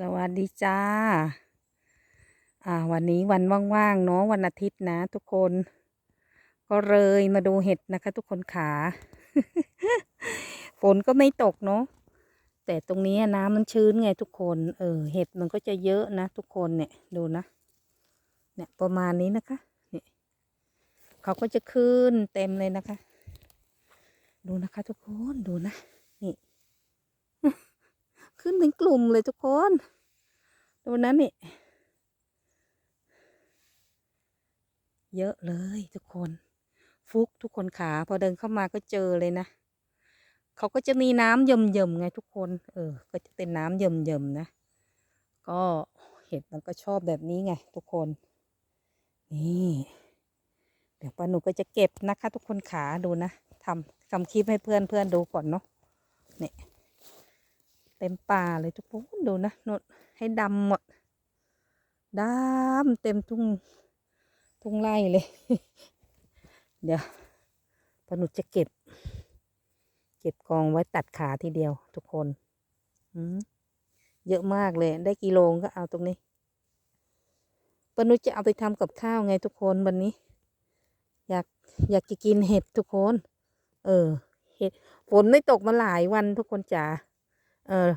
สวัสดีจ้า อ่า วันนี้วันว่างๆเนาะวันอาทิตย์นะทุกคน ก็เลยมาดูเห็ดนะคะ ทุกคนขา ฝนก็ไม่ตกเนาะ แต่ตรงนี้น้ำมันชื้นไงทุกคน เออ เห็ดมันก็จะเยอะนะทุกคนเนี่ยดูนะ เนี่ยประมาณนี้นะคะเนี่ยเขาก็จะขึ้นเต็มเลยนะคะ ดูนะคะทุกคนดูนะ เป็นกลุ่มเลยทุกคน ดูนะนี่ เยอะเลยทุกคน ฟุกทุกคนขาพอเดินเข้ามาก็เจอเลยนะเขาก็จะมีน้ำเยิ่มๆไงทุกคน เออ ก็จะเป็นน้ำเยิ่มๆนะ ก็เห็ดมันก็ชอบแบบนี้ไงทุกคน นี่ เดี๋ยวป้าหนูก็จะเก็บนะคะ ทุกคนขาดูนะทำทำคลิปให้เพื่อนเพื่อนดูก่อนเนาะเนี่ย เต็มป่าเลยทุกคนดูนะนดให้ดำหมดดำเต็มทุ่งทุ่งไร่เลย เดี๋ยวปนุจะเก็บ เก็บกองไว้ตัดขาทีเดียว ทุกคนเยอะมากเลย ได้กิโลก็เอาตรงนี้ปนุจะเอาไปทำกับข้าวไงทุกคนวันนี้ อยากอยากจะกินเห็ดทุกคน เออ เห็ดฝนไม่ตกมาหลายวันทุกคนจ๋า เออ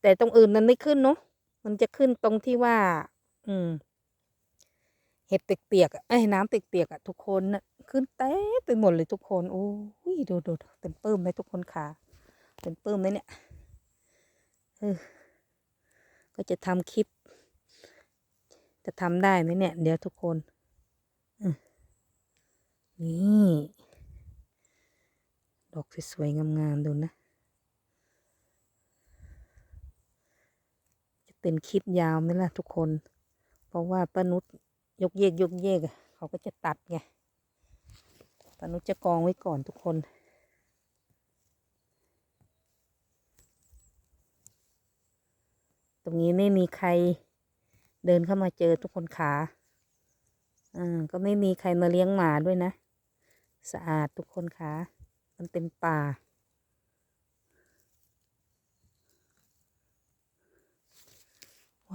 แต่ตรงอื่นมันไม่ขึ้นเนาะมันจะขึ้นตรงที่ว่า อืม เห็ดเปียกๆอะไอ้ยน้ำเปียกๆอะทุกคนน่ะขึ้นเต้ไปหมดเลยทุกคนโอ้ยดูดูเป็นปื้มไหมทุกคนขาเป็นปื้มไหมเนี่ยเออก็จะทำคลิป จะทำได้ไหมเนี่ย เดี๋ยวทุกคนอืมนี่ ดอกสวยๆงามๆดูนะ จะ เป็นคลิปยาวไหละทุกคน เพราะว่าป้านุชยกเยกยกเยกเขาก็จะตัดไงป้านุชจะกองไว้ก่อนทุกคนตรงนี้ไม่มีใครเดินเข้ามาเจอทุกคนขา อ่า ก็ไม่มีใครมาเลี้ยงหมาด้วยนะ สะอาดทุกคนขา มันเป็นป่า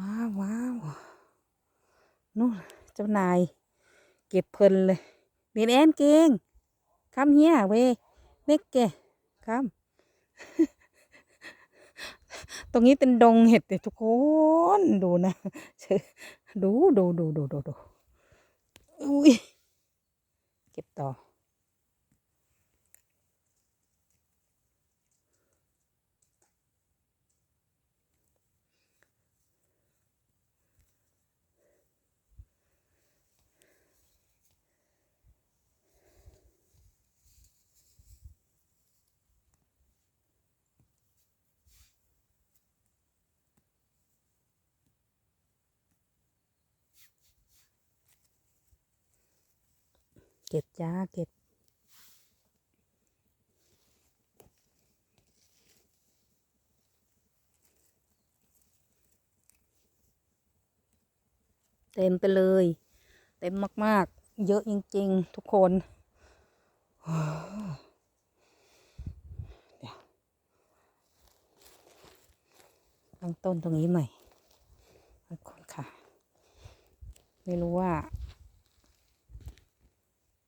ว้าวว้าวนู่นเจ้านาย เก็บเพลินเลยเบนแอนเก่งคำเฮียเวเน็กเกคำตรงนี้เป็นดงเห็ดเลยทุกคนดูนะดูดูดูดูดูดูอุ้ยเก็บต่อ เก็บจ้าเก็บ เต็มไปเลย เต็มมาก ๆ เยอะจริง ๆ ทุกคนเดี๋ยวตั้งต้นตรงนี้ใหม่ทุกคนค่ะ ไม่รู้ว่า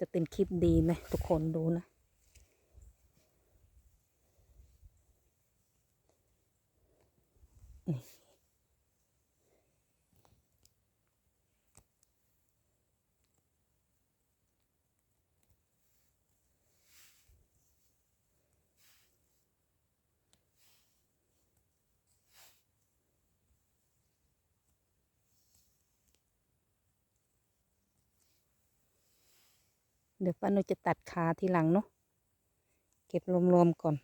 จะเป็นคลิปดีไหมทุกคนดูนะ เดี๋ยวป้าหนูจะตัดขาทีหลังเนาะเก็บรวมๆก่อน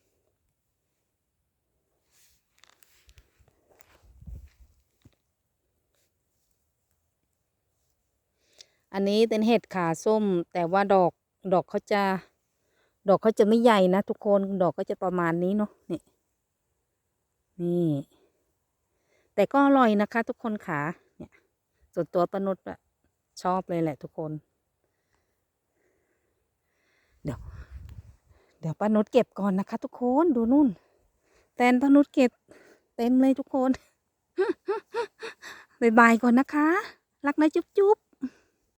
อันนี้เป็นเห็ดขาส้ม แต่ว่าดอกดอกเขาจะ ดอกเขาจะไม่ใหญ่นะทุกคนดอกก็จะประมาณนี้เนาะนี่นี่ แต่ก็อร่อยนะคะทุกคนขาเนี่ยส่วนตัวปนุษอะชอบเลยแหละทุกคน เดี๋ยว เดี๋ยวป้านุชเก็บก่อนนะคะ ทุกคนดูนู่นแตนป้านุชเก็บ เต็มเลยทุกคนบายบายก่อนนะคะ รักนะจุ๊บจุ๊บ